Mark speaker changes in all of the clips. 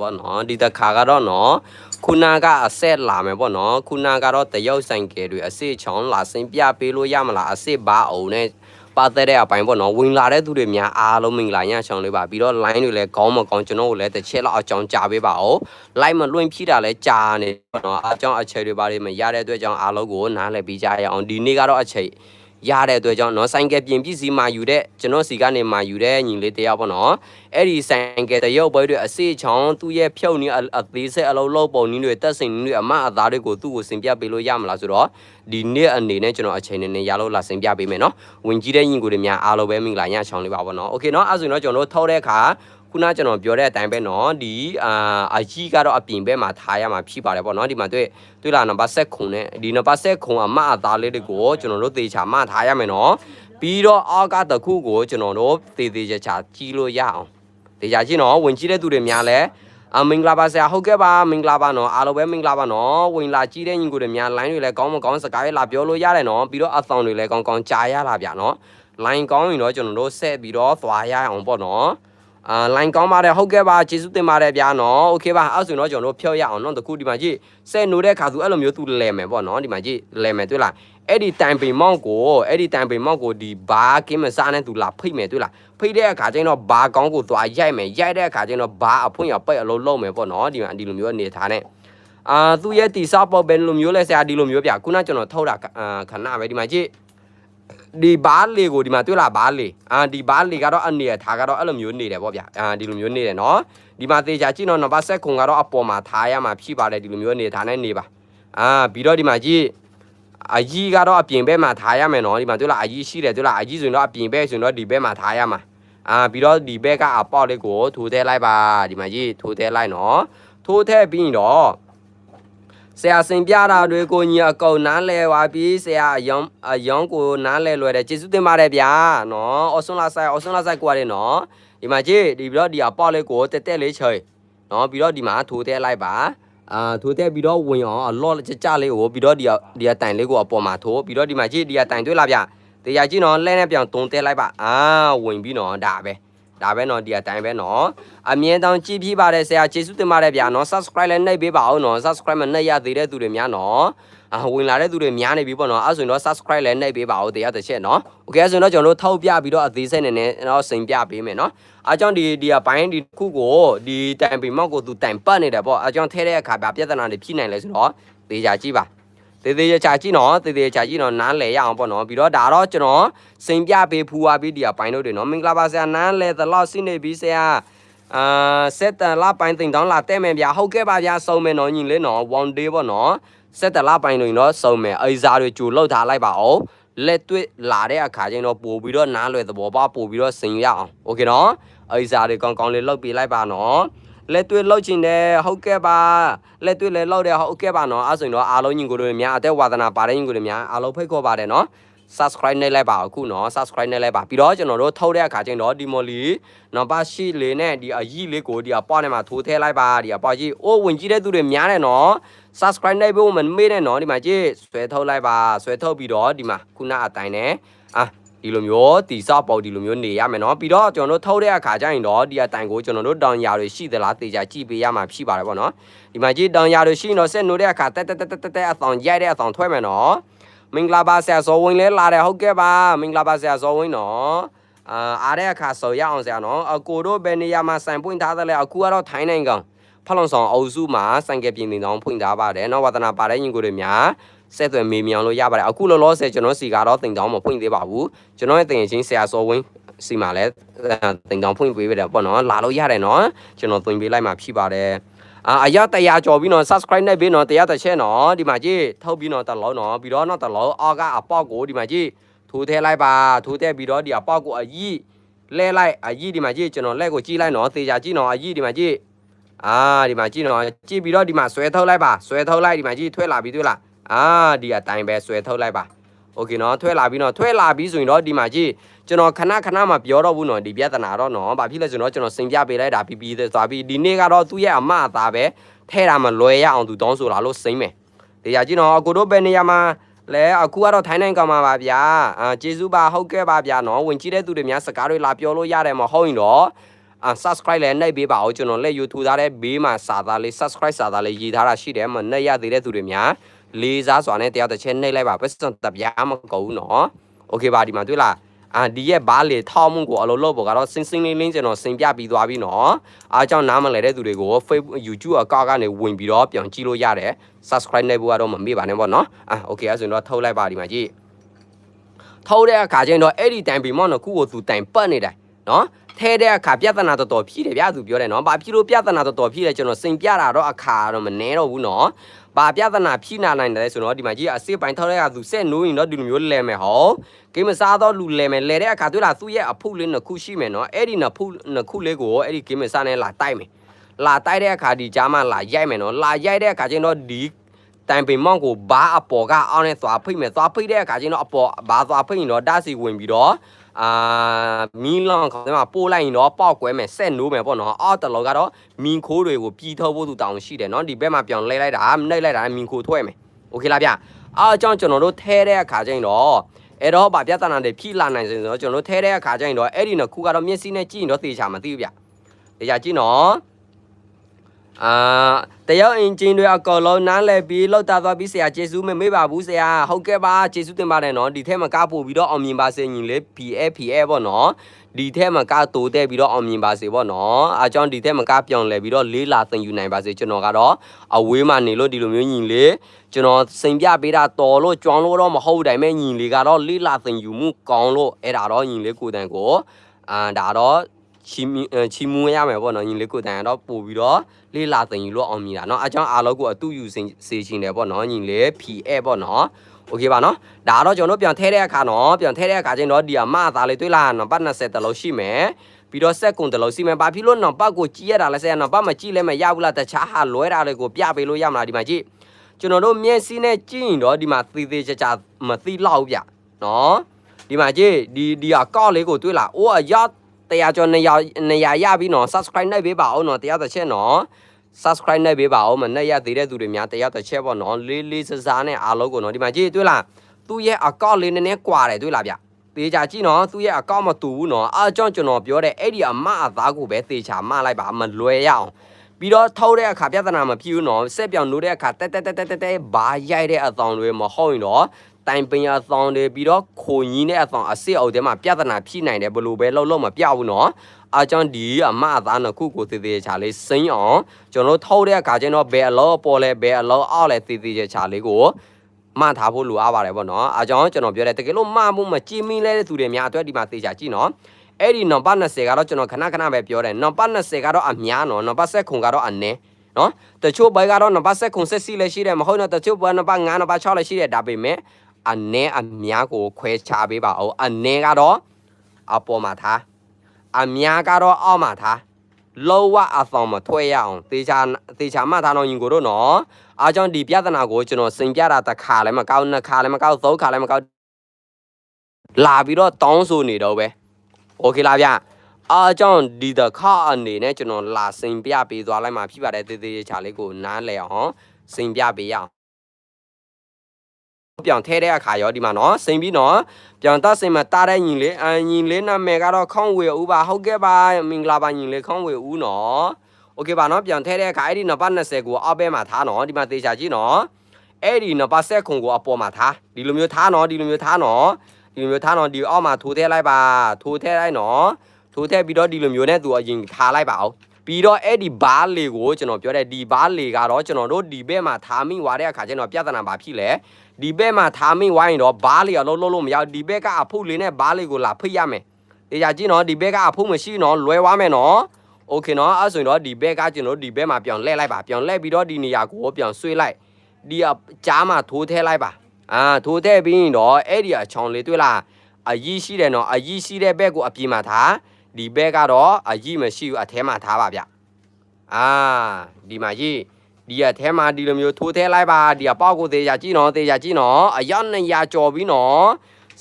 Speaker 1: ပေါ့နော်ဒီတစ်ခါကတော့နော်ခုနကအဆက်လာမယ်ပေါ့နော်ခုနကတော့တရုတ်ဆိုင်ကယ်တွေအစစ်ချောင်းလာစင်ပြပေးလို့ရမလားအစစ်ဘာအောင်နဲ့ပါတဲ့တဲ့အပိုင်းပေါ့နော်ဝင်လာတဲ့သူတွေများအားလုံးမင်္ဂလာညချောင်းလေးပါပြီးတော့ line တွေလည်းကောင်းမကောင်းကျွန်တော်တို့လည်းတစ်ချက်လောက်အကြောင်းကြားပေးပါဦး line မလွင့်ဖြီးတာလည်းကြားနေပေါ့နော်အကြောင်းအခြေတွေပါတွေမရတဲ့အတွက်ကြောင့်အားလုံးကိုနားလည်ပြီးကြရအောင်ဒီနေ့ကတော့အခြေ ရတဲ့အတွက်ကြောင့်နော်ဆိုင်ကယ်ပြင်ပစ္စည်းမှာယူတဲ့ကျွန်တော်စီကနေမှာယူတဲ့ညီလေးတယောက်ပေါ့နော်အဲ့ဒီဆိုင်ကယ်တရုပ်ပွဲတွေအစေချောင်းသူ့ရဲ့ဖြုတ်နီးအသေးစိတ်အလုံးလုံးပုံနည်းတွေတက်စင်နည်းတွေအမအသားတွေကိုသူ့ကိုစင်ပြပေးလို့ရမလားဆိုတော့ဒီနေ့အနေနဲ့ကျွန်တော်အချိန်နဲ့နဲ့ရလို့လာစင်ပြပေးမယ်နော်ဝင်ကြီးတဲ့ညီကိုတွေများအားလုံးပဲမင်္ဂလာညချောင်းလေးပါပေါ့နော်โอเคနော်အဲ့ဆိုရင်တော့ကျွန်တော်တို့ထောက်တဲ့အခါ ခုနကျွန်တော်ပြောတဲ့အတိုင်းပဲเนาะဒီအာအကြီးကတော့အပြင်ဘက်မှာထားရမှာဖြစ်ပါတယ်ပေါ့เนาะဒီမှာတွေ့တွေ့လာနံပါတ်7ခုနဲ့ဒီနံပါတ်7ခုအမအသားလေးတွေကိုကျွန်တော်တို့သေချာမထားရမယ်เนาะပြီးတော့အောက်ကတစ်ခုကိုကျွန်တော်တို့သေသေးချာချာကြီးလို့ရအောင်သေချာချင်းเนาะဝင်ကြည့်တဲ့သူတွေများလဲအမင်္ဂလာပါဆရာဟုတ်ကဲ့ပါမင်္ဂလာပါနော်အားလုံးပဲမင်္ဂလာပါနော်ဝင်လာကြည့်တဲ့ညီကိုတွေများ line တွေလည်းကောင်းမကောင်းစကားတွေလာပြောလို့ရတယ်နော်ပြီးတော့အဆောင်တွေလည်းကောင်းကောင်းကြားရလာဗျာနော် line ကောင်းရင်တော့ကျွန်တော်တို့ဆက်ပြီးတော့သွားရအောင်ပေါ့နော် အာ line ကောင်းပါတယ်ဟုတ်ကဲ့ပါကျေးဇူးတင်ပါတယ်ဗျာနော်โอเคပါအဲ့ဆိုရင်တော့ကျွန်တော်တို့ဖြောက်ရအောင်နော်တခုဒီမှာကြည့်ဆဲနိုးတဲ့ခါသူအဲ့လိုမျိုးသူလဲမယ်ပေါ့နော်ဒီမှာကြည့်လဲမယ်တွေ့လားအဲ့ဒီတိုင်ပင်မောက်ကိုအဲ့ဒီတိုင်ပင်မောက်ကိုဒီဘာကင်းမစားနဲ့သူလာဖိတ်မယ်တွေ့လားဖိတ်တဲ့အခါကျရင်တော့ဘာကောင်းကိုသွားရိုက်မယ်ရိုက်တဲ့အခါကျရင်တော့ဘာအဖွင့်ရပိတ်အလုံးလုံးမယ်ပေါ့နော်ဒီမှာဒီလိုမျိုးအနေထားနဲ့အာသူ့ရဲ့တီဆော့ပေါ့ဘယ်လိုမျိုးလဲဆရာဒီလိုမျိုးဗျခုနကျွန်တော်ထုတ်တာအာခဏပဲဒီမှာကြည့် ဒီဘားလေကိုဒီမှာတွေ့လားဘားလေအာဒီဘားလေကတော့အနေရထားကတော့အဲ့လိုမျိုးနေတယ်ပေါ့ဗျာအာဒီလိုမျိုးနေတယ်နော်ဒီမှာသေချာကြည့်တော့နံပါတ်7ခုကတော့အပေါ်မှာထားရမှာဖြစ်ပါတယ်ဒီလိုမျိုးနေထားနဲ့နေပါအာပြီးတော့ဒီမှာကြည့်အကြီးကတော့အပြင်ဘက်မှာထားရမယ်နော်ဒီမှာတွေ့လားအကြီးရှိတယ်တွေ့လားအကြီးဆိုရင်တော့အပြင်ဘက်ဆိုရင်တော့ဒီဘက်မှာထားရမှာအာပြီးတော့ဒီဘက်ကအပေါက်လေးကိုထိုးထည့်လိုက်ပါဒီမှာကြည့်ထိုးထည့်လိုက်နော်ထိုးထည့်ပြီးရင်တော့ ဆရာစင်ပြတာတွေကိုညီအကုန်နားလဲသွားပြီဆရာအယောင်အယောင်ကိုနားလဲလွယ်တယ်ကျေးဇူးတင်ပါတယ်ဗျာနော်အော်ဆွန်လာဆိုင်အော်ဆွန်လာဆိုင်ကိုရတယ်နော်ဒီမှာကြည့်ဒီပြီးတော့ဒီအပေါက်လေးကိုတက်တက်လေးချေနော်ပြီးတော့ဒီမှာထိုးတက်လိုက်ပါအာထိုးတက်ပြီးတော့ဝင်အောင်အလော့ကြကြလေးကိုပြီးတော့ဒီဒီအတိုင်လေးကိုအပေါ်မှာထိုးပြီးတော့ဒီမှာကြည့်ဒီအတိုင်တွေ့လားဗျတရားကြည့်နော်လဲနဲ့ပြောင်တုံတက်လိုက်ပါအာဝင်ပြီးနော်ဒါပဲ ဒါပဲနော်ဒီအတိုင်းပဲနော်အမြဲတမ်းကြည့်ပြပါတယ်ဆရာကျေးဇူးတင်ပါတယ်ဗျာနော် subscribe လည်းနှိပ်ပေးပါဦးနော် subscribe မနှိပ်ရသေးတဲ့သူတွေများနော်အဝင်လာတဲ့သူတွေများနေပြီပေါ့နော်အဲ့ဆိုရင်တော့ subscribe လည်းနှိပ်ပေးပါဦးတရားတစ်ချက်နော် okay အဲ့ဆိုရင်တော့ကျွန်တော်တို့ထောက်ပြပြီးတော့အသေးစိတ်နဲ့နဲ့တော့စိန်ပြပေးမယ်နော်အားကြောင့်ဒီဒီအပိုင်းဒီခုကိုဒီတိုင်ပင်မောက်ကိုသူတိုင်ပတ်နေတယ်ပေါ့အားကြောင့်ထဲတဲ့အခါဗျာပြဿနာတွေဖြစ်နိုင်လဲဆိုတော့သေချာကြည့်ပါ သေးသေးချာကြည့်နော်သေးသေးချာကြည့်နော်နားလဲရအောင်ပေါ့နော်ပြီးတော့ဒါတော့ကျွန်တော်စိန်ပြပေးဖူးသွားပြီးဒီအပိုင်းတို့တွေနော်မင်္ဂလာပါဆရာနားလဲသလောက်စိနေပြီဆရာ အာစက်တန်လာပိုင်းတင်တောင်းလာတဲ့မယ်ဗျာဟုတ်ကဲ့ပါဗျာစုံမယ်နော်ညီလေးနော် one day ပေါ့နော်စက်တန်လာပိုင်းလို့ရင်တော့စုံမယ်အိဇာတွေကြိုလောက်ထားလိုက်ပါအောင်လက်တွေ့လာတဲ့အခါကျရင်တော့ပို့ပြီးတော့နားလွယ်သဘောပေါက်ပို့ပြီးတော့စင်ရအောင်โอเคနော်အိဇာတွေကောင်းကောင်းလေးလောက်ပေးလိုက်ပါနော် လက်တွေ့လောက်ချင်တယ်ဟုတ်ကဲ့ပါလက်တွေ့လည်းလောက်တယ်ဟုတ်ကဲ့ပါနော်အဲဆိုရင်တော့အားလုံးညီကိုတို့တွေများအသက်ဝါသနာပါတဲ့ညီကိုတွေများအားလုံးဖိတ်ခေါ်ပါတယ်နော် subscribe နှိပ်လိုက်ပါအခုနော် subscribe နှိပ်လိုက်ပါပြီးတော့ကျွန်တော်တို့ထုတ်တဲ့အခါကျရင်တော့ဒီမော်လီနံပါတ်ရှိလေးနဲ့ဒီအကြီးလေးကိုဒီအပွားနဲ့မှာထိုးထည့်လိုက်ပါဒီအပွားကြီးအိုးဝင်ကြည့်တဲ့သူတွေများတယ်နော် subscribe နှိပ်ဖို့မမေ့နဲ့နော်ဒီမှာကြည့်ဆွဲထုတ်လိုက်ပါဆွဲထုတ်ပြီးတော့ဒီမှာခုနအတိုင်းနဲ့အာ ဒီလိုမျိုးတီဆော့ပေါဒီလိုမျိုးနေရမယ်နော်ပြီးတော့ကျွန်တော်တို့ထုတ်တဲ့အခါကျရင်တော့ဒီအတိုင်ကိုကျွန်တော်တို့တောင်ယာတွေရှိသလားတေချာကြည့်ပေးရမှာဖြစ်ပါတယ်ပေါ့နော်ဒီမှာကြည့်တောင်ယာတွေရှိရင်တော့ဆက်နိုးတဲ့အခါတက်တက်တက်တက်တက်အဆောင်ရိုက်တဲ့အဆောင်ထွက်မယ်နော်မင်္ဂလာပါဆရာဇော်ဝင်းလဲလာတယ်ဟုတ်ကဲ့ပါမင်္ဂလာပါဆရာဇော်ဝင်းနော်အာအားတဲ့အခါဆော်ရအောင်ဆရာနော်အကိုတို့ဘယ်နေရာမှာစိုင်ပွင့်ထားသလဲအခုကတော့ထိုင်းနိုင်ငံကောင်ဖလောင်ဆောင်အုပ်စုမှာစိုင်ကပြင်းတင်တောင်ဖွင့်ထားပါတယ်နော်ဝါသနာပါတဲ့ရင်ကိုတွေများ ဆက်သွယ်မေးမြန်းလို့ရပါတယ်အခုလောလောဆယ်ကျွန်တော်စီကတော့တင်တောင်မဖွင့်သေးပါဘူးကျွန်တော်ရဲ့တင်ချင်းဆရာဇော်ဝင်းစီမှာလဲတင်တောင်ဖွင့်ပေးရတယ်ပေါ့နော်လာလို့ရတယ်နော်ကျွန်တော်သွင်းပေးလိုက်မှာဖြစ်ပါတယ်အာအရတရားကြော်ပြီးတော့ subscribe နဲ့ပြီးတော့တရားတစ်ချက်နော်ဒီမှာကြည့်ထုတ်ပြီးတော့တလုံးနော်ပြီးတော့နောက်တလုံးအောက်ကအပေါက်ကိုဒီမှာကြည့်ထိုးထည့်လိုက်ပါထိုးထည့်ပြီးတော့ဒီအပေါက်ကိုအကြီးလဲလိုက်အကြီးဒီမှာကြည့်ကျွန်တော်လက်ကိုကြည့်လိုက်နော်သေချာကြည့်နော်အကြီးဒီမှာကြည့်အာဒီမှာကြည့်နော်ကြည့်ပြီးတော့ဒီမှာဆွဲထုတ်လိုက်ပါဆွဲထုတ်လိုက်ဒီမှာကြည့်ထွက်လာပြီးတွေ့လား အာဒီအတိုင်းပဲဆွဲထုတ်လိုက်ပါโอเคနော်ထွက်လာပြီးတော့ထွက်လာပြီးဆိုရင်တော့ဒီမှာကြည့်ကျွန်တော်ခဏခဏမှပြောတော့ဘူးနော်ဒီပြဿနာတော့နော်ဘာဖြစ်လဲဆိုတော့ကျွန်တော်စင်ပြပေးလိုက်တာပြီးပြီးသွားပြီးဒီနေ့ကတော့သူ့ရဲ့အမအသားပဲထဲတာမလွယ်ရအောင်သူတောင်းဆိုလာလို့စိမ့်မယ်တရားကြည့်နော်အကိုတို့ဘယ်နေရာမှာလဲအခုကတော့ထိုင်းနိုင်ငံမှာပါဗျာအာကျေးဇူးပါဟုတ်ကဲ့ပါဗျာနော်ဝင်ကြည့်တဲ့သူတွေများစကားတွေလာပြောလို့ရတယ်မဟုတ်ရင်တော့ အာ subscribe လည်းနှိပ်ပေးပါဦးကျွန်တော်လက် YouTube သားတဲ့ဘေးမှာစာသားလေး subscribe စာသားလေးရေးထားတာရှိတယ်မနှိပ်ရသေးတဲ့သူတွေများ လေးစားစွာနဲ့တရားတစ်ချက်နှိပ်လိုက်ပါပတ်စံတပ်ပြားမကုန်ဘူးနော်โอเคပါဒီမှာတွေ့လားအာဒီရဲ့ဘားလေထောက်မှုကိုအလုပ်လုပ်ပေါ်ကတော့စင်းစင်းလင်းလင်းကျွန်တော်စင်ပြပြီးသွားပြီနော်အားကြောင့်နားမလဲတဲ့သူတွေကို Facebook YouTube အကောင့်ကနေဝင်ပြီးတော့ပြန်ကြည့်လို့ရတယ် subscribe နှိပ်ဖို့ကတော့မမေ့ပါနဲ့ပေါ့နော်အာโอเคအဲ့ဆိုရင်တော့ထုတ်လိုက်ပါဒီမှာကြည့်ထုတ်တဲ့အခါကျရင်တော့အဲ့ဒီတိုင်ပင်မော့နော်ခုကိုသူတိုင်ပတ်နေတယ်နော် ထဲတဲ့အခါပြဿနာတော်တော်ဖြစ်တယ်ဗျာသူပြောတယ်နော်ဘာဖြစ်လို့ပြဿနာတော်တော်ဖြစ်လဲကျွန်တော်စင်ပြတာတော့အခါတော့မနှဲတော့ဘူးနော်ဘာပြဿနာဖြစ်နာနိုင်တယ်ဆိုတော့ဒီမှာကြီးအစစ်ပိုင်းထောက်တဲ့အခါသူစက်နိုးရင်တော့ဒီလိုမျိုးလဲမယ်ဟောဂိမ်းမစားတော့လူလဲမယ်လဲတဲ့အခါတွေ့လားသူ့ရဲ့အဖုလေးနှစ်ခုရှိမယ်နော်အဲ့ဒီနှစ်ဖုနှစ်ခုလေးကိုအဲ့ဒီဂိမ်းမစားနဲ့လာတိုက်မယ်လာတိုက်တဲ့အခါဒီကြားမှာလာရိုက်မယ်နော်လာရိုက်တဲ့အခါကျရင်တော့ဒီတိုင်ပင်မောင်ကိုဘာအပေါ်ကအောင်းနဲ့သွားဖိတ်မယ်သွားဖိတ်တဲ့အခါကျရင်တော့အပေါ်ဘာသွားဖိတ်ရင်တော့ဓာတ်စီဝင်ပြီးတော့ အာမီလောင်ခေါင်းထဲမှာပို့လိုက်ရင်တော့ပေါက်ကွဲမယ်ဆက်နိုးမယ်ပေါ့နော်အောက်တလောကတော့မင်းခိုးတွေကိုပြီးထုတ်ဖို့သူတောင်းရှိတယ်နော်ဒီဘက်မှာပြောင်းလဲလိုက်တာနှိပ်လိုက်တာမင်းခိုးထွက်မယ်โอเคလားဗျအားကြောင့်ကျွန်တော်တို့ထဲတဲ့အခါကျရင်တော့အဲ့တော့ဗာပြဿနာတွေဖြိလာနိုင်စင်ဆိုတော့ကျွန်တော်တို့ထဲတဲ့အခါကျရင်တော့အဲ့ဒီနှစ်ခုကတော့မျက်စိနဲ့ကြည့်ရင်တော့သေချာမသိဘူးဗျသေချာကြည့်နော် အာတယောက်အင်ဂျင်တွေအကောလုံးနားလဲပြီးလောက်တာသွားပြီးဆရာကျေးဇူးမမေ့ပါဘူးဆရာဟုတ်ကဲ့ပါကျေးဇူးတင်ပါတယ်နော်ဒီထဲမှာကားပို့ပြီးတော့အောင်မြင်ပါစေညီလေး PFPF ပေါ့နော်ဒီထဲမှာကားတိုးတဲ့ပြီးတော့အောင်မြင်ပါစေပေါ့နော်အားကြောင့်ဒီထဲမှာကားပြောင်းလဲပြီးတော့လေးလာသင်ယူနိုင်ပါစေကျွန်တော်ကတော့အဝေးမှာနေလို့ဒီလိုမျိုးညီလေးကျွန်တော်စိန်ပြပေးတာတော်လို့ကြွမ်းလို့တော့မဟုတ်တိုင်းမဲ့ညီလေးကတော့လေးလာသင်ယူမှုကောင်းလို့အဲ့ဒါတော့ညီလေးကိုတန်ကိုအာဒါတော့ ချီမီချီမူရမယ်ပေါ့နော်ညီလေးကိုတန်ကတော့ပို့ပြီးတော့လေးလာသင်ယူလို့အောင်မြင်တာเนาะအကြောင်းအားလုံးကိုအတူယူစေစေချင်တယ်ပေါ့နော်ညီလေး PA ပေါ့နော်โอเคပါနော်ဒါတော့ကျွန်တော်တို့ပြန်ထဲတဲ့အခါနော်ပြန်ထဲတဲ့အခါချင်းတော့ဒီအမသားလေးတွေ့လားနံပါတ်20တလုံးရှိမယ်ပြီးတော့ဆက်ကွန်တလုံးစီမယ်ဘာဖြစ်လို့နံပါတ်ကိုကြည့်ရတာလဲဆက်နံပါတ်မကြည့်လဲမရဘူးလားတခြားဟာလွဲတာလေးကိုပြပေးလို့ရမလားဒီမှာကြည့်ကျွန်တော်တို့မျက်စိနဲ့ကြည့်ရင်တော့ဒီမှာသေးသေးချာချာမသိလောက်ဗျနော်ဒီမှာကြည့်ဒီဒီအကောက်လေးကိုတွေ့လားအိုးအရ တရားကျော်နေရနေရရပြီနော် subscribe နှိပ်ပေးပါအောင်နော်တရားတစ်ချက်နော် subscribe နှိပ်ပေးပါအောင်မနှိပ်ရသေးတဲ့သူတွေများတရားတစ်ချက်ပေါ့နော်လေးလေးစားစားနဲ့အားလုံးကိုနော်ဒီမှာကြည့်တွေ့လားသူ့ရဲ့အကောက်လေးနည်းနည်းကွာတယ်တွေ့လားဗျသေချာကြည့်နော်သူ့ရဲ့အကောက်မတူဘူးနော်အားကြောင့်ကျွန်တော်ပြောတဲ့အဲ့ဒီအမအသားကိုပဲသေချာမလိုက်ပါမလွယ်ရအောင်ပြီးတော့ထုတ်တဲ့အခါပြဿနာမဖြစ်ဘူးနော်စက်ပြောင်လို့တဲ့အခါတက်တက်တက်တက်တက်ဘာရိုက်တဲ့အဆောင်တွေမဟုတ်ရင်တော့ တိုင်ပင်ရဆောင်တွေပြီးတော့ခိုကြီးနဲ့အဆောင်အစစ်အုပ်ထဲမှာပြဿနာဖြစ်နိုင်တယ်ဘလို့ပဲလှုပ်လှုပ်မပြဘူးနော်အားကြောင့်ဒီအမအသားနှစ်ခုကိုသေသေးချာလေးစိမ့်အောင်ကျွန်တော်ထုတ်တဲ့အခါကျတော့ဘယ်အလောပေါ်လဲဘယ်အလောအောက်လဲသေသေးချာလေးကိုမှတ်ထားဖို့လိုအပ်ပါတယ်ပေါ့နော်အားကြောင့်ကျွန်တော်ပြောတယ်တကယ်လို့မှမှုမကြည့်မိလဲတဲ့သူတွေများအတွက်ဒီမှာသေချာကြည့်နော်အဲ့ဒီနံပါတ်20ကတော့ကျွန်တော်ခဏခဏပဲပြောတယ်နံပါတ်20ကတော့အများနော်နံပါတ်7ခုကတော့အနည်းနော်တချို့ဘက်ကတော့နံပါတ်7ခုဆက်စီလည်းရှိတယ်မဟုတ်တော့တချို့ဘက်နံပါတ်9နံပါတ်6လည်းရှိတယ်ဒါပေမဲ့ အနည်းအများကိုခွဲခြားပေးပါအောင်အနည်းကတော့အပေါ်မှာထားအများကတော့အောက်မှာထားလောဝအဆောင်မထွက်ရအောင်တေချာတေချာမှတ်ထားတော့ရင်ကိုတို့နော်အားကြောင့်ဒီပြဿနာကိုကျွန်တော်စင်ပြတာတစ်ခါလည်းမကောက်နှစ်ခါလည်းမကောက်သုံးခါလည်းမကောက်လာပြီးတော့တောင်းဆိုနေတော့ပဲโอเคလားဗျအားကြောင့်ဒီတစ်ခါအနေနဲ့ကျွန်တော်လာစင်ပြပေးသွားလိုက်မှာဖြစ်ပါတယ်တေးသေးချာလေးကိုနားလဲအောင်စင်ပြပေးရအောင် ပြောင်ထဲတဲ့အခါရောဒီမှာနော်စိန်ပြီးနော်ပြောင်တစိန်မှာတားတဲ့ညီလေးအညီလေးနာမည်ကတော့ခေါင်းဝေဦးပါဟုတ်ကဲ့ပါမင်္ဂလာပါညီလေးခေါင်းဝေဦးနော်โอเคပါနော်ပြောင်ထဲတဲ့အခါအဲ့ဒီနံပါတ်20ကိုအောက်ဘဲမှာထားနော်ဒီမှာသေချာကြည့်နော်အဲ့ဒီနံပါတ်7ခုကိုအပေါ်မှာထားဒီလိုမျိုးထားနော်ဒီလိုမျိုးထားနော်ဒီလိုမျိုးထားနော်ဒီအောက်မှာထိုးထည့်လိုက်ပါထိုးထည့်လိုက်နော်ထိုးထည့်ပြီးတော့ဒီလိုမျိုးနဲ့သူအရင်ထားလိုက်ပါအောင်ပြီးတော့အဲ့ဒီဘားလေကိုကျွန်တော်ပြောတဲ့ဒီဘားလေကတော့ကျွန်တော်တို့ဒီဘက်မှာထားမိသွားတဲ့အခါကျတော့ပြဿနာဘာဖြစ်လဲ ဒီဘက်မှာထားမိဝိုင်းတော့ဘားလေအလုံးလုံးလို့မရဒီဘက်ကအဖုလေးနဲ့ဘားလေကိုလာဖိတ်ရမယ်တေချာကြည့်နော်ဒီဘက်ကအဖုမရှိနော်လွယ်သွားမယ်နော်โอเคနော်အဲ့ဆိုရင်တော့ဒီဘက်ကကျွန်တော်ဒီဘက်မှာပြောင်းလဲလိုက်ပါပြောင်းလဲပြီးတော့ဒီနေရာကိုပြောင်းဆွေးလိုက်ဒီအကြားမှာထိုးထဲလိုက်ပါအာထိုးထဲပြီးရင်တော့အဲ့ဒီအချောင်းလေးတွေ့လားအကြီးရှိတယ်နော်အကြီးရှိတဲ့ဘက်ကိုအပြင်မှာထားဒီဘက်ကတော့အကြီးမရှိဘူးအထဲမှာထားပါဗျအာဒီမှာကြီး ဒီအထဲမှာဒီလိုမျိုးထိုးထဲလိုက်ပါဒီအပေါက်ကိုသေးချာကြည့်နော်သေးချာကြည့်နော်အယောက်200ကျော်ပြီးနော်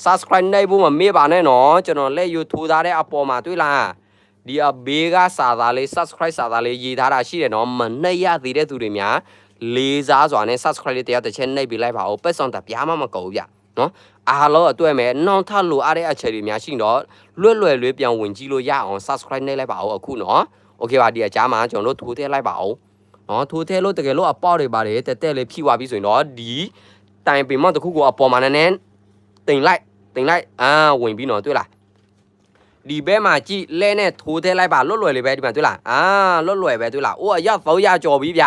Speaker 1: subscribe နိုင်ဖို့မမေ့ပါနဲ့နော်ကျွန်တော်လက်ယူထိုးထားတဲ့အပေါ်မှာတွေ့လားဒီအဘေးကစာသားလေး subscribe စာသားလေးရေးထားတာရှိတယ်နော်မနှိပ်ရသေးတဲ့သူတွေများလေးစားစွာနဲ့ subscribe လေးတရားတစ်ချက်နှိပ်ပေးလိုက်ပါဦးပတ်စုံတပြားမှမကုန်ဘူးဗျ နော်အားလုံးအတွက်မဲ့နောက်ထပ်လိုအားတဲ့အချက်တွေများရှိတော့လွတ်လွယ်လွယ်ပြန်ဝင်ကြည့်လို့ရအောင် subscribe နှိပ်လိုက်ပါဦးအခုနော်โอเคပါဒီအကြားမှာကျွန်တော်တို့ထိုးထည့်လိုက်ပါဦး နော်ထိုးထည့်လို့တကယ်လို့အပေါက်တွေပါတယ်တက်တက်လေးဖြီးသွားပြီဆိုရင်တော့ဒီတိုင်ပင်မော့တစ်ခုကိုအပေါ်မှာနည်းနည်းတင်လိုက်တင်လိုက်အာဝင်ပြီးတော့တွေ့လားဒီဘက်မှာကြည့်လဲနဲ့ထိုးထည့်လိုက်ပါလွတ်လွယ်လေးပဲဒီမှာတွေ့လားအာလွတ်လွယ်ပဲတွေ့လားအိုးအရောက်300ကျော်ပြီဗျ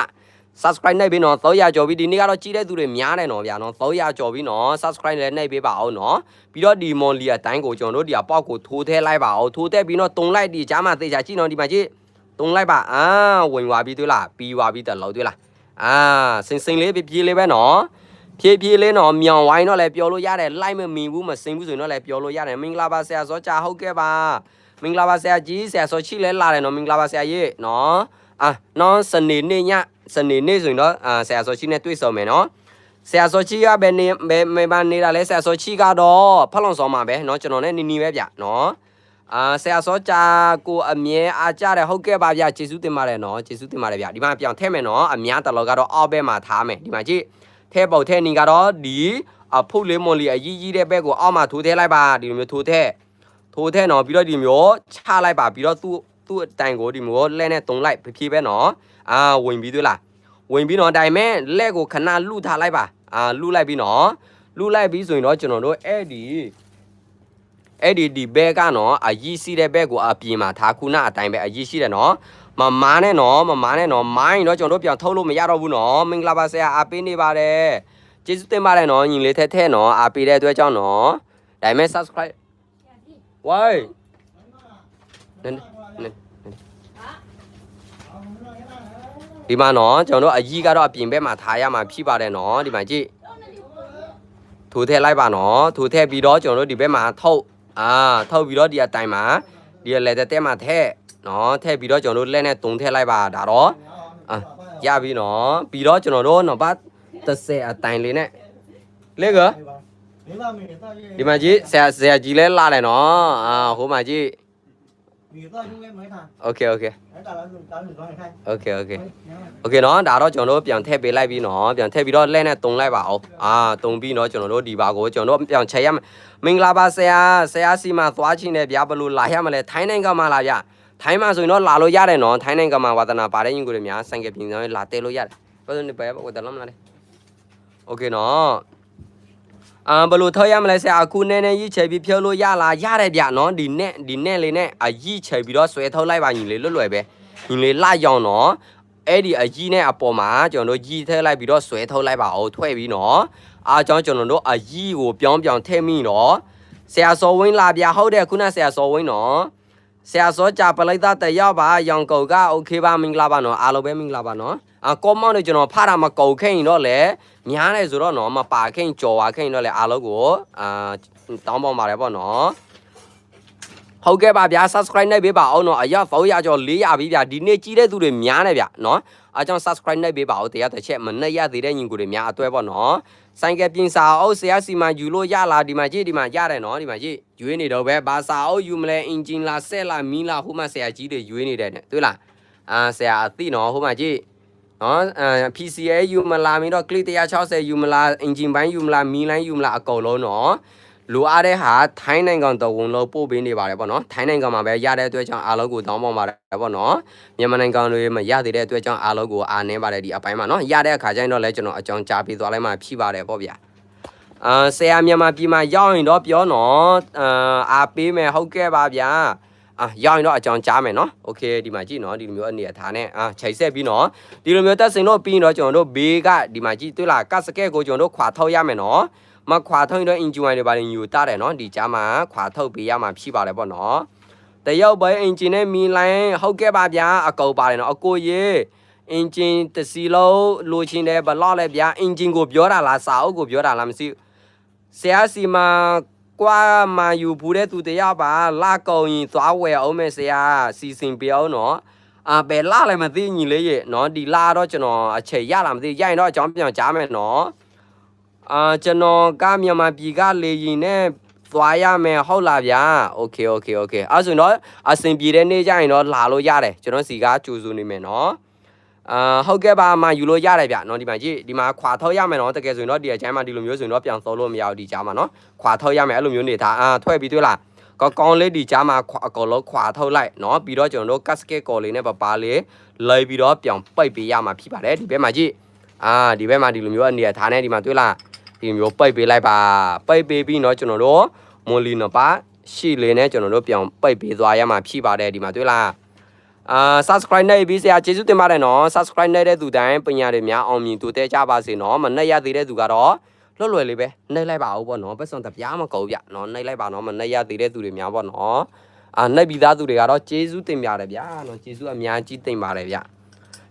Speaker 1: subscribe နှိပ်ပြီးနော်300ကျော်ပြီဒီနေ့ကတော့ကြည့်တဲ့သူတွေများတယ်နော်ဗျာနော်300ကျော်ပြီနော် subscribe လည်းနှိပ်ပေးပါအောင်နော်ပြီးတော့ဒီ mon လီအတိုင်းကိုကျွန်တော်တို့ဒီအပေါက်ကိုထိုးထည့်လိုက်ပါအောင်ထိုးထည့်ပြီးတော့တုံလိုက်ဒီကြားမှာသေချာကြည့်နော်ဒီမှာကြည့် တုံလိုက်ပါအာဝင်သွားပြီတွေ့လားပြီးသွားပြီတလောက်တွေ့လားအာစင်စင်လေးပြေးပြေးလေးပဲနော်ဖြည်းဖြည်းလေးနော်မြောင်ဝိုင်းတော့လည်းပြောလို့ရတယ်လိုက်မမီဘူးမစင်ဘူးဆိုရင်တော့လည်းပြောလို့ရတယ်မင်္ဂလာပါဆရာစောကြာဟုတ်ကဲ့ပါမင်္ဂလာပါဆရာကြီးဆရာစောချိလဲလာတယ်နော်မင်္ဂလာပါဆရာကြီးနော်အာနော်စနေနေ့ည စနေနေ့ဆိုရင်တော့အာဆရာစောချီနဲ့တွေ့ဆုံမယ်နော်ဆရာစောချီကဘယ်နေဘယ်ဘယ်မှာနေတာလဲဆရာစောချီကတော့ဖလောင်ဆောင်မှာပဲเนาะကျွန်တော်နဲ့နီနီပဲဗျเนาะ အာဆရာစောကြာကိုအမြဲအားကြတယ်ဟုတ်ကဲ့ပါဗျာကျေးဇူးတင်ပါတယ်နော်ကျေးဇူးတင်ပါတယ်ဗျာဒီမှာပြောင်းထည့်မယ်နော်အများတလောကတော့အောက်ဘက်မှာထားမယ်ဒီမှာကြည့်ထဲပုတ်ထဲနေကတော့ဒီအဖုတ်လေးမွန်လီအကြီးကြီးတဲ့ဘက်ကိုအောက်မှာထိုးထည့်လိုက်ပါဒီလိုမျိုးထိုးထည့်ထိုးထည့်နော်ပြီးတော့ဒီမျိုးချလိုက်ပါပြီးတော့သူ့သူ့အတိုင်ကိုဒီမျိုးလဲနဲ့တုံလိုက်ဖြည်းဖြည်းပဲနော်အာဝင်ပြီးသေးလားဝင်ပြီးတော့ဒါပေမဲ့လက်ကိုခဏလှူထားလိုက်ပါအာလှူလိုက်ပြီးနော်လှူလိုက်ပြီးဆိုရင်တော့ကျွန်တော်တို့အဲ့ဒီ အဲ့ဒီဒီဘဲကနော်အကြီးစီးတဲ့ဘက်ကိုအပြင်မှာထားခုနအတိုင်းပဲအကြီးရှိတယ်နော်မမားနဲ့နော်မမားနဲ့နော်မိုင်းတော့ကျွန်တော်တို့ပြန်ထုတ်လို့မရတော့ဘူးနော်မင်္ဂလာပါဆရာအားပေးနေပါတယ်ကျေးဇူးတင်ပါတယ်နော်ညီလေးထဲထဲနော်အားပေးတဲ့အတွက်ကြောင့်နော်ဒါပေမဲ့ subscribe ဝိုင်းနည်းနည်းဒီမှာနော်ကျွန်တော်တို့အကြီးကတော့အပြင်ဘက်မှာထားရမှာဖြစ်ပါတယ်နော်ဒီမှာကြည့်ထိုးထည့်လိုက်ပါနော်ထိုးထည့်ပြီးတော့ကျွန်တော်တို့ဒီဘက်မှာထုတ် အာထုတ်ပြီးတော့ဒီအတိုင်းမှာဒီလက်သက်မှာထည့်နော်ထည့်ပြီးတော့ကျွန်တော်တို့လက်နဲ့တုံထည့်လိုက်ပါဒါတော့အာရပြီနော်ပြီးတော့ကျွန်တော်တို့နော်ဘာ30အတိုင်းလေးနဲ့လေက
Speaker 2: မိဘမေသားရဲ့
Speaker 1: ဒီမှာကြည့်ဆရာဆရာကြီးလဲလာတယ်နော်အာဟိုမှာကြ ည့်
Speaker 2: မိသားယူရဲ့မိုင်းထား
Speaker 1: okay okay
Speaker 2: အဲ့ဒါလည်းတားလို့သွားခိုင်း
Speaker 1: okay okay โอเคเนาะဒါတော့ကျွန်တော်တို့ပြန်ထည့်ပေးလိုက်ပြီးเนาะပြန်ထည့်ပြီးတော့လက်နဲ့တုံလိုက်ပါအောင်အာတုံပြီးเนาะကျွန်တော်တို့ဒီပါကိုကျွန်တော်တို့ပြန်ချက်ရမယ်မင်္ဂလာပါဆရာဆရာစီမှာသွားချင်းတယ်ဗျာဘယ်လိုလာရမလဲထိုင်းနိုင်ငံမှာလာဗျထိုင်းမှာဆိုရင်တော့လာလို့ရတယ်เนาะထိုင်းနိုင်ငံမှာဝါသနာပါတဲ့ရင်ကိုတွေများဆိုင်ကပြင်ဆောင်လာတဲလို့ရတယ်ဘယ်လိုနေပဲဘယ်တော့မလားโอเคเนาะ အာဘယ်လိုထောက်ရမလဲဆရာအခုနည်းနည်းရိချယ်ပြီးဖြုတ်လို့ရလားရတယ်ဗျနော်ဒီနဲ့ဒီနဲ့လေးနဲ့အရိချယ်ပြီးတော့ဆွဲထုတ်လိုက်ပါညီလေးလွတ်လွယ်ပဲညီလေးလှရောင်နော်အဲ့ဒီအကြီးနဲ့အပေါ်မှာကျွန်တော်တို့ကြီးထည့်လိုက်ပြီးတော့ဆွဲထုတ်လိုက်ပါအောင်ထွက်ပြီးနော်အားကြောင့်ကျွန်တော်တို့အကြီးကိုပြောင်းပြောင်းထည့်မိနော်ဆရာစော်ဝင်းလာပြဟုတ်တယ်ခုနဆရာစော်ဝင်းနော် ဆရာစောကြပလိုက်သားတယောက်ပါရောင်ကုတ်ကโอเคပါမင်္ဂလာပါနော်အားလုံးပဲမင်္ဂလာပါနော်အာကောမောင်းနဲ့ကျွန်တော်ဖတာမကုတ်ခိန်တော့လေများတယ်ဆိုတော့နော်မပါခိန်ကြော်ပါခိန်တော့လေအားလုံးကိုအာတောင်းပန်ပါတယ်ပေါ့နော် ဟုတ်ကဲ့ပါဗျာ subscribe နှိပ်ပေးပါအောင်နော်အရာ400ကျော်400ပြီဗျာဒီနေ့ကြီးတဲ့သူတွေများနေဗျာနော်အားကြောင့် subscribe နှိပ်ပေးပါအောင်တရားတစ်ချက်မနှိပ်ရသေးတဲ့ညီကိုတွေများအတွဲပေါ့နော် ဆိုင်ကပြင်စာအုပ်ဆရာစီမယူလို့ရလားဒီမှာကြည့်ဒီမှာရတယ်နော်ဒီမှာကြည့်ရွေးနေတော့ပဲဘာစာအုပ်ယူမလဲအင်ဂျင်လားဆက်လားမီးလားဟိုမှာဆရာကြီးတွေရွေးနေတယ်နဲ့တွေ့လားအာဆရာအသိနော်ဟိုမှာကြည့်နော်အာ PCA ယူမလားမင်းတော့ click 160ယူမလားအင်ဂျင်ပိုင်းယူမလားမီးလိုင်းယူမလားအကုန်လုံးနော် လိုအားတဲ့ဟာထိုင်းနိုင်ငံတော်ဝန်လို့ပို့ပေးနေပါတယ်ပေါ့နော်ထိုင်းနိုင်ငံမှာပဲရတဲ့အတွက်ကြောင့်အားလုံးကိုတောင်းပန်ပါတယ်ပေါ့နော်မြန်မာနိုင်ငံတွေမရသေးတဲ့အတွက်ကြောင့်အားလုံးကိုအားနည်းပါတယ်ဒီအပိုင်းမှာနော်ရတဲ့အခါကျရင်တော့လည်းကျွန်တော်အကြောင်းကြားပေးသွားလိုက်မှဖြစ်ပါတယ်ပေါ့ဗျာအာဆရာမြန်မာပြည်မှာရောက်ရင်တော့ပြောနော်အာအားပေးမယ်ဟုတ်ကဲ့ပါဗျာအာရောက်ရင်တော့အကြောင်းကြားမယ်နော်โอเคဒီမှာကြည့်နော်ဒီလိုမျိုးအနေအထားနဲ့အာချိန်ဆက်ပြီးနော်ဒီလိုမျိုးတက်စင်တော့ပြီးရင်တော့ကျွန်တော်တို့ဘေးကဒီမှာကြည့်တွေ့လားကတ်စကက်ကိုကျွန်တော်တို့ခွာထောက်ရမယ်နော် မခွာထုတ်ရင်တော့ engine တွေပါရင်ယူတာတယ်နော်ဒီကြားမှာခွာထုတ်ပေးရမှာဖြစ်ပါတယ်ပေါ့နော်တရုတ်ဘဲ engine နဲ့မီလိုင်းဟုတ်ကဲ့ပါဗျာအ cầu ပါတယ်နော်အကိုရေ engine တစ်စီလုံးလိုချင်တယ်ဘလောက်လဲဗျာ engine ကိုပြောတာလားစာအုပ်ကိုပြောတာလားမသိဘူးဆရာစီမှာကွာမာယူဘူးတဲ့သူတယောက်ပါလာကုန်ရင်သွားဝယ်အောင်မယ်ဆရာစီစဉ်ပြအောင်နော်အာဘယ်လာလဲမသိညီလေးရေနော်ဒီလာတော့ကျွန်တော်အချိန်ရလားမသိရရင်တော့အကြောင်းပြန်ကြားမယ်နော် အာကျွန်တော်ကမြန်မာပြည်ကလေရင်နဲ့သွားရမယ်ဟုတ်လားဗျာโอเคโอเคโอเคအဲ့ဆိုရင်တော့အဆင်ပြေတဲ့နေ့ကျရင်တော့လာလို့ရတယ်ကျွန်တော်စီကကြိုးစုနေမယ်နော် အာဟုတ်ကဲ့ပါမှယူလို့ရတယ်ဗျနော်ဒီမှာကြည့်ဒီမှာခွာထုတ်ရမယ်နော်တကယ်ဆိုရင်တော့ဒီအချိုင်းမှာဒီလိုမျိုးဆိုရင်တော့ပြန်သုံးလို့မရဘူးဒီကြားမှာနော်ခွာထုတ်ရမယ်အဲ့လိုမျိုးနေထားအာထွက်ပြီးတွေ့လားကောကောင်းလေးဒီကြားမှာခွာအကောင်လုံးခွာထုတ်လိုက်နော်ပြီးတော့ကျွန်တော်တို့ casket ကော်လေးနဲ့ပပါလေးလိပြီးတော့ပြောင်ပိတ်ပေးရမှာဖြစ်ပါတယ်ဒီဘက်မှာကြည့်အာဒီဘက်မှာဒီလိုမျိုးအနေထားနဲ့ဒီမှာတွေ့လား ဒီလိုမျိုးပိတ်ပေးလိုက်ပါပိတ်ပေးပြီးတော့ကျွန်တော်တို့မွန်လီနပါရှိလေးနဲ့ကျွန်တော်တို့ပြောင်ပိတ်ပေးသွားရမှာဖြစ်ပါတယ်ဒီမှာတွေ့လားအာ subscribe နေပြီးဆရာကျေးဇူးတင်ပါတယ်နော် subscribe နေတဲ့သူတိုင်းပညာတွေများအောင်မြင်တိုးတက်ကြပါစေနော်မနှက်ရသေးတဲ့သူကတော့လွတ်လွယ်လေးပဲနှိပ်လိုက်ပါဦးပေါ့နော်ပတ်စုံတပြားမကုန်ဗျနော်နှိပ်လိုက်ပါနော်မနှက်ရသေးတဲ့သူတွေများပေါ့နော်အာနှိပ်ပြီးသားသူတွေကတော့ကျေးဇူးတင်ပါတယ်ဗျာနော်ကျေးဇူးအများကြီးတင်ပါတယ်ဗျ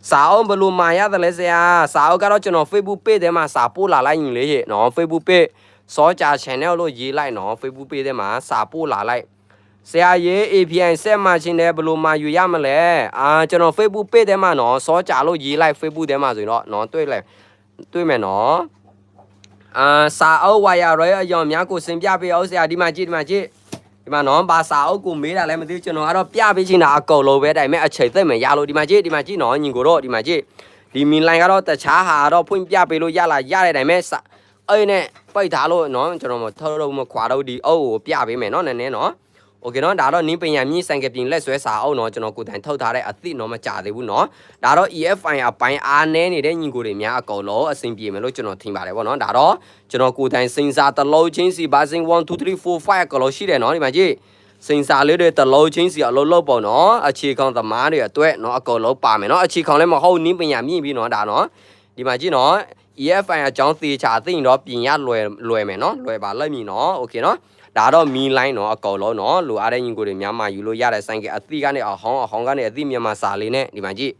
Speaker 1: စာအုပ်ဘယ်လိုမာရတယ်လဲဆရာစာအုပ်ကတော့ကျွန်တော် Facebook page ထဲမှာစာပို့လာလိုက်ရင်လေနော် Facebook page စောကြာ channel လို့ရေးလိုက်နော် Facebook page ထဲမှာစာပို့လာလိုက်ဆရာရေး API ဆက်မှချင်းတယ်ဘယ်လိုမှယူရမလဲအာကျွန်တော် Facebook page ထဲမှာနော်စောကြလို့ရေးလိုက် Facebook ထဲမှာဆိုရင်တော့နော်တွေ့လိုက်တွေ့မယ်နော်အာစာအုပ်ဝါရရဲအယောင်များကိုစင်ပြပေးအောင်ဆရာဒီမှာကြည့်ဒီမှာကြည့် ဒီမှာနော်ဘာစာအုပ်ကိုမေးတာလဲမသိဘူးကျွန်တော်ကတော့ပြပေးချင်တာအကုန်လုံးပဲဒါပေမဲ့အချိန်သိမ့်မယ်ရလို့ဒီမှာကြည့်ဒီမှာကြည့်နော်ညီကိုတော့ဒီမှာကြည့်ဒီမင်းလိုင်းကတော့တခြားဟာတော့ဖွင့်ပြပေးလို့ရလားရတဲ့ဒါပေမဲ့စာအဲ့နဲ့ပိတ်ထားလို့နော်ကျွန်တော်မထောက်တော့မခွာတော့ဒီအုပ်ကိုပြပေးမယ်နော်နည်းနည်းနော် โอเคเนาะဒါတော့နင်းပညာမြင့်ဆိုင်ကပြင်လက်ဆွဲစာအုပ်เนาะကျွန်တော်ကိုယ်တိုင်ထုတ်ထားတဲ့အသည့်เนาะမကြသေးဘူးเนาะဒါတော့ EFI အပိုင်းအားနည်းနေတဲ့ညီကိုတွေများအကုန်လုံးအဆင်ပြေမယ်လို့ကျွန်တော်ထင်ပါတယ်ဗောနော်ဒါတော့ကျွန်တော်ကိုယ်တိုင်စင်စာတစ်လုံးချင်းစီဘာစင်1 2 3 4 5အကုန်လုံးရှိတယ်เนาะဒီမှာကြည့်စင်စာလေးတွေတစ်လုံးချင်းစီအလုံးလုံးပေါ့เนาะအခြေခံသမားတွေအတွက်เนาะအကုန်လုံးပါမယ်เนาะအခြေခံလည်းမဟုတ်နင်းပညာမြင့်ပြီးเนาะဒါเนาะဒီမှာကြည့်เนาะ EFI အကြောင်းသေချာသိရင်တော့ပြင်ရလွယ်လွယ်မယ်เนาะလွယ်ပါလိမ့်မည်เนาะโอเคเนาะ ဒါတော့မီလိုင်းတော့အကောင်လုံးနော်လိုအားတဲ့ညီကိုတွေများမှယူလို့ရတဲ့ဆိုင်ကအသီးကနေအဟောင်းအဟောင်းကနေအသီးမြန်မာစာလေးနဲ့ဒီမှာကြည့်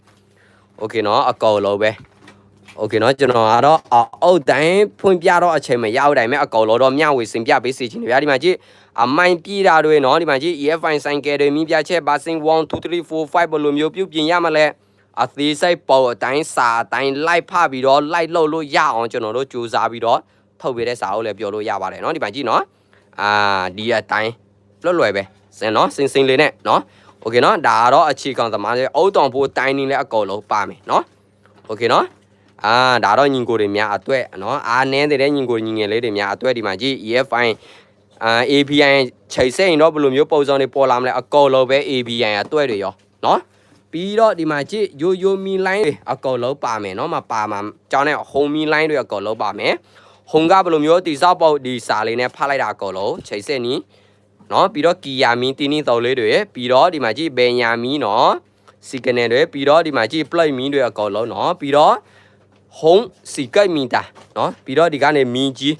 Speaker 1: โอเคနော်အကောင်လုံးပဲโอเคနော်ကျွန်တော်ကတော့အုတ်တိုင်းဖွင့်ပြတော့အချိန်မရောက်တိုင်းမဲ့အကောင်လုံးတော့မျှဝေစင်ပြပေးစီချင်တယ်ဗျာဒီမှာကြည့်အမိုင်းပြည်တာတွေနော်ဒီမှာကြည့် EFI ဆိုင်ကယ်တွေမြင်းပြချက်ဘာစင်1 2 3 4 5ဘယ်လိုမျိုးပြုပြင်ရမလဲအသေးစိတ်ပေါ်အတိုင်းစာအတိုင်းလိုက်ဖပြီးတော့လိုက်လှုပ်လို့ရအောင်ကျွန်တော်တို့စူးစမ်းပြီးတော့ထုတ်ပေးတဲ့စာအုပ်လည်းပြောလို့ရပါတယ်เนาะဒီမှာကြည့်เนาะ အာဒီအတိုင်းလွတ်လွယ်ပဲစင်နော်စင်စင်လေးနဲ့နော်โอเคနော်ဒါကတော့အခြေခံသမားတွေအုတ်တောင်ဖို့တိုင်းနေလဲအကုန်လုံးပါမယ်နော်โอเคနော်အာဒါတော့ညီကိုတွေများအတွက်နော်အာနင်းတဲ့ညီကိုညီငယ်လေးတွေများအတွက်ဒီမှာကြည့် EFI အာ API ချိန်စဲရင်တော့ဘယ်လိုမျိုးပုံစံတွေပေါ်လာမလဲအကုန်လုံးပဲ API အတွက်တွေရောနော်ပြီးတော့ဒီမှာကြည့်ယိုယိုမီလိုင်းတွေအကုန်လုံးပါမယ်နော်မပါမှာကြောင်းတဲ့ home မီလိုင်းတွေအကုန်လုံးပါမယ် ဟုံကဘယ်လိုမျိုးတိစောက်ပုတ်ဒီစာလေးနဲ့ဖတ်လိုက်တာအကုန်လုံးချိန်စဲနီးနော်ပြီးတော့ကီယာမီတင်းတင်းတော်လေးတွေပြီးတော့ဒီမှာကြည့်ဘယ်ညာမီနော်စီကနေတွေပြီးတော့ဒီမှာကြည့်ပလိတ်မီတွေအကုန်လုံးနော်ပြီးတော့ဟုံးစီကိတ်မီတာနော်ပြီးတော့ဒီကနေမီကြီး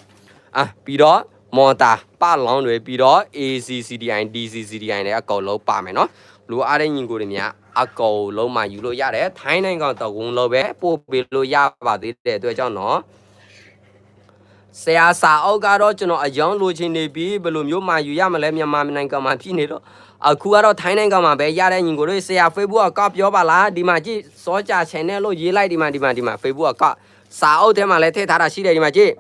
Speaker 1: အာပြီးတော့မော်တာပလောင်းတွေပြီးတော့ ACCDI DCCDI တွေအကုန်လုံးပါမယ်နော်လူအားတဲ့ညီကိုတွေများအကုန်လုံးမှယူလို့ရတယ်ထိုင်းနိုင်ငံတော့ဝန်လို့ပဲပို့ပေးလို့ရပါသေးတဲ့အတွက်ကြောင့်နော် ဆရာစာအုပ်ကတော့ကျွန်တော်အယောင်လိုချင်နေပြီဘယ်လိုမျိုးမှယူရမလဲမြန်မာနိုင်ငံမှာဖြစ်နေတော့အခုကတော့ထိုင်းနိုင်ငံမှာပဲရတဲ့ညီကိုတို့ဆရာ Facebook ကပြောပါလားဒီမှာကြည့်စောကြ channel လို့ရေးလိုက်ဒီမှာဒီမှာဒီမှာ Facebook ကစာအုပ်ထဲမှာလည်းထည့်ထားတာရှိတယ်ဒီမှာကြည့်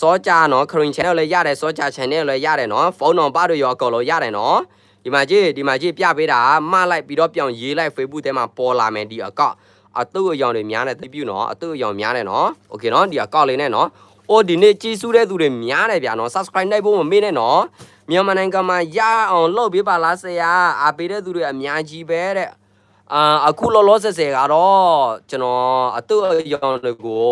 Speaker 1: စောကြနော် Chrome channel လည်းရတယ်စောကြ channel လည်းရတယ်နော်ဖုန်းနံပါတ်တွေရောအကုန်လုံးရတယ်နော်ဒီမှာကြည့်ဒီမှာကြည့်ပြပေးတာမလိုက်ပြီးတော့ပြောင်းရေးလိုက် Facebook ထဲမှာပေါ်လာမယ်ဒီအကောက်အတူအယောင်တွေများတယ်သိပြုနော်အတူအယောင်များတယ်နော်โอเคနော်ဒီအကောက်လေးနဲ့နော် အိုဒီနေ့ကြည်စုတဲ့သူတွေများတယ်ဗျာနော် subscribe လိုက်ဖို့မမေ့နဲ့နော်မြန်မာနိုင်ငံမှာရအောင်လှုပ်ပေးပါလားဆရာအားပေးတဲ့သူတွေအများကြီးပဲတဲ့အာအခုလောလောဆယ်ဆယ်ကတော့ကျွန်တော်အတူအယောင်တွေကို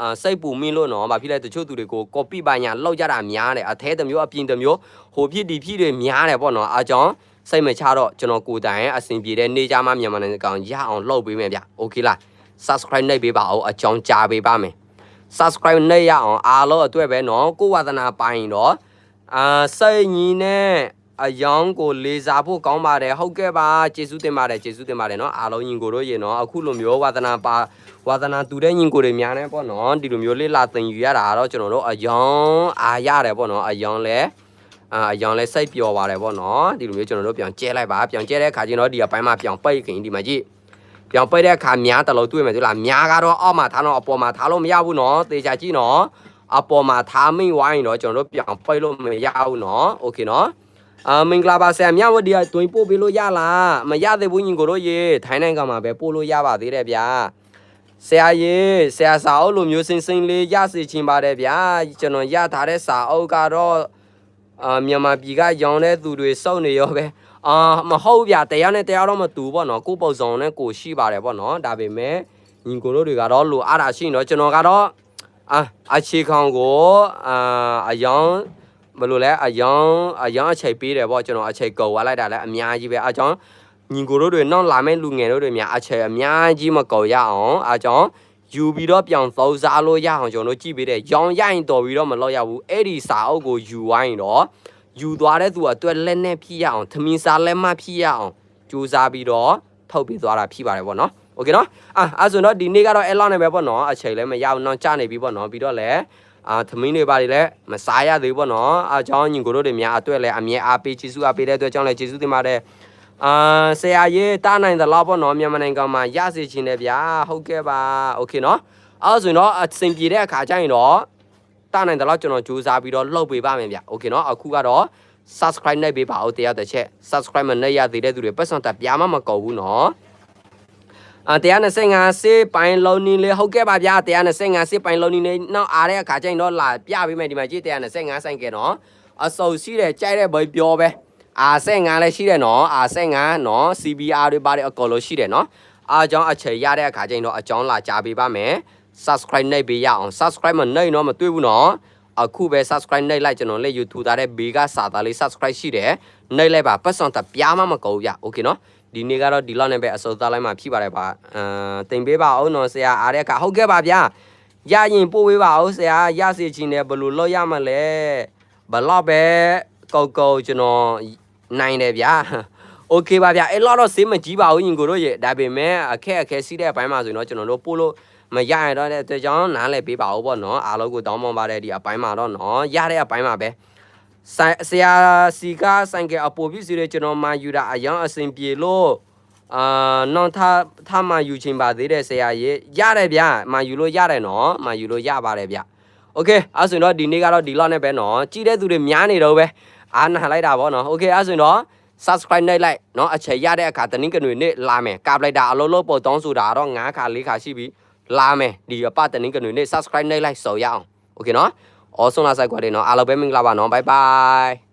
Speaker 1: အာစိတ်ပူမိလို့နော်။ဘာဖြစ်လဲတချို့သူတွေကို copy ပါညာလောက်ကြတာများတယ်။အထဲတစ်မျိုးအပြင်တစ်မျိုးဟိုဖြစ်ဒီဖြစ်တွေများတယ်ပေါ့နော်။အားကြောင့်စိတ်မချတော့ကျွန်တော်ကိုယ်တိုင်အဆင်ပြေတဲ့နေကြမှာမြန်မာနိုင်ငံကောင်ရအောင်လှုပ်ပေးမယ်ဗျ။ Okay လား။ subscribe နှိပ်ပေးပါအောင်အကြောင်းကြားပေးပါမယ်။ subscribe နဲ့ရအောင်အားလုံးအတွက်ပဲเนาะကိုဝါသနာပိုင်တော့အာစိတ်ညီနဲ့အယောင်ကိုလေးစားဖို့ကောင်းပါတယ်ဟုတ်ကဲ့ပါကျေးဇူးတင်ပါတယ်ကျေးဇူးတင်ပါတယ်เนาะအားလုံးညီကိုတို့ရေเนาะအခုလိုမျိုးဝါသနာပါဝါသနာတူတဲ့ညီကိုတွေများနေပေါ့เนาะဒီလိုမျိုးလေးလာသင်ယူရတာတော့ကျွန်တော်တို့အယောင်အားရတယ်ပေါ့เนาะအယောင်လဲအာအယောင်လဲစိတ်ပျော်ပါတယ်ပေါ့เนาะဒီလိုမျိုးကျွန်တော်တို့ပြောင်းကျဲလိုက်ပါပြောင်းကျဲတဲ့အခါကျတော့ဒီအပိုင်းမှာပြောင်းပိတ်ခင်ဒီမှာကြည့် ပြောင်းပိတ်တဲ့အခါများတလို့တွေ့မယ်သူလားများကတော့အောက်မှာထားတော့အပေါ်မှာထားလို့မရဘူးနော်တေချာကြည့်နော်အပေါ်မှာထားမိဝိုင်းတော့ကျွန်တော်တို့ပြောင်းပိတ်လို့မရဘူးနော်โอเคနော်အာမင်္ဂလာပါဆရာမြဝတီကတွင်ပို့ပေးလို့ရလားမရသေးဘူးညီကိုတို့ရေထိုင်းနိုင်ငံမှာပဲပို့လို့ရပါသေးတယ်ဗျာ ဆရာကြီးဆရာစာအုပ်လိုမျိုးစင်စင်လေးရစီချင်ပါတယ်ဗျာကျွန်တော်ရထားတဲ့စာအုပ်ကတော့အာမြန်မာပြည်ကရောင်းတဲ့သူတွေစုံနေရောပဲ အာမဟုတ်ဗျာတရားနဲ့တရားတော့မတူပေါ့နော်ကိုယ့်ပုံစုံနဲ့ကိုယ်ရှိပါတယ်ပေါ့နော်ဒါပေမဲ့ညီကိုတို့တွေကတော့လိုအားတာရှိနေတော့ကျွန်တော်ကတော့အာအခြေခံကိုအာအယောင်ဘယ်လိုလဲအယောင်အယောင်အချိန်ပေးတယ်ပေါ့ကျွန်တော်အချိန်ကုန်သွားလိုက်တာလည်းအများကြီးပဲအကြောင်းညီကိုတို့တွေနောက်လာမယ့်လူငယ်တို့တွေများအချေအများကြီးမ cầu ရအောင်အားကြောင့်ယူပြီးတော့ပြောင်းသုံးစားလို့ရအောင်ကျွန်တော်တို့ကြည့်ပေးတဲ့ရောင်ရရင်တော်ပြီးတော့မလောက်ရဘူးအဲ့ဒီစာအုပ်ကိုယူဝိုင်းတော့ ယူသွားတဲ့သူအတွက်လက်နဲ့ဖြည့်ရအောင်သမင်းစားလက်မဖြည့်ရအောင်ကြိုးစားပြီးတော့ထုတ်ပြီးသွားတာဖြည့်ပါတယ်ပေါ့နော်โอเคနော်အာအဲ့ဆိုတော့ဒီနေ့ကတော့အဲ့လောက်နေပဲပေါ့နော်အချိန်လည်းမရဘူးတော့ကြာနေပြီပေါ့နော်ပြီးတော့လည်းအာသမင်းတွေပါတွေလည်းမစားရသေးဘူးပေါ့နော်အားကြောင့်ညီကိုတို့တွေများအတွက်လည်းအမြဲအားပေးချီးစုအားပေးတဲ့အတွက်ကြောင့်လည်းချီးစုတင်ပါတယ် အာဆရာရေးတားနိုင်သလားပေါ့နော်မြန်မာနိုင်ငံမှာရစေချင်တယ်ဗျာဟုတ်ကဲ့ပါโอเคနော်အဲ့ဒါဆိုရင်တော့အဆင်ပြေတဲ့အခါကျရင်တော့ တားနိုင်သလားကျွန်တော်ကြိုးစားပြီးတော့လှုပ်ပေးပါမယ်ဗျโอเคနော်အခုကတော့ subscribe နှိပ်ပေးပါဦးတရားတစ်ချက် subscribe မနှိပ်ရသေးတဲ့သူတွေပတ်စံတက်ပြားမမကုန်ဘူးနော်အာ125စေးပိုင်းလုံးနီလေးဟုတ်ကဲ့ပါဗျာ125စေးပိုင်းလုံးနီလေးနောက်အားတဲ့အခါကျရင်တော့လာပြပေးမယ်ဒီမှာကြည့်125ဆိုင်ကဲနော်အစုံရှိတယ်ကြိုက်တဲ့ဘယ်ပြောပဲ R75 လည်းရှိတယ်နော် R75 နော် CBR တွေပါတယ်အကုန်လုံးရှိတယ်နော်အားကြောင့်အချိန်ရတဲ့အခါကျရင်တော့အကြောင်းလာကြားပေးပါမယ် subscribe နှိပ်ပေးရအောင် subscribe မနှိပ်တော့မတွေ့ဘူးနော်အခုပဲ subscribe နှိပ်လိုက်ကျွန်တော်လက် YouTube သားတဲ့ဘေးကစာသားလေး subscribe ရှိတယ်နှိပ်လိုက်ပါပတ်စံတပြားမှမကုန်ဘူးဗျ okay နော်ဒီနေ့ကတော့ဒီလောက်နဲ့ပဲအစိုးသားလိုက်မှဖြစ်ပါတယ်ပါအမ်တင်ပေးပါအောင်နော်ဆရာအားတဲ့အခါဟုတ်ကဲ့ပါဗျာရရင်ပို့ပေးပါအောင်ဆရာရစီချင်းတယ်ဘယ်လိုလုပ်ရမလဲဘလောက်ပဲကောက်ကောက်ကျွန်တော်နိုင်တယ်ဗျာ โอเคပါဗျာအဲ့တော့တော့စေးမကြီးပါဘူးညီကိုတို့ရေဒါပေမဲ့အခက်အခဲရှိတဲ့အပိုင်းမှာဆိုရင်တော့ကျွန်တော်တို့ပို့လို့မရရင်တော့တဲ့အတွက်ကြောင့်နားလည်ပေးပါဦးပေါ့နော်အားလုံးကိုတောင်းပန်ပါတယ်ဒီအပိုင်းမှာတော့နော်ရတဲ့အပိုင်းမှာပဲဆိုင်ဆရာစီကဆိုင်ကအပေါ်ပြစီတဲ့ကျွန်တော်မှယူတာအယောင်အစင်ပြေလို့အာနော်ထားထားမှယူချင်ပါသေးတယ်ဆရာရေရတယ်ဗျာမှယူလို့ရတယ်နော်မှယူလို့ရပါတယ်ဗျโอเคအဲ့ဆိုရင်တော့ဒီနေ့ကတော့ဒီလောက်နဲ့ပဲနော်ကြည့်တဲ့သူတွေများနေတော့ပဲ အားနာလိုက်တာဗောနော်โอเคအဲ့ဆိုရင်တော့ subscribe နှိပ်လိုက်เนาะအချိန်ရတဲ့အခါတနင်္ဂနွေနေ့လာမယ်ကပ်လိုက်တာအလုံးလုံးပုံတောင်းဆိုတာတော့9ခါ4ခါရှိပြီလာမယ်ဒီအပတနင်္ဂနွေနေ့ subscribe နှိပ်လိုက်စော်ရအောင်โอเคเนาะအော်ဆုံးလာဆိုင်ကွာတယ်เนาะအားလုံးပဲမင်္ဂလာပါเนาะ bye bye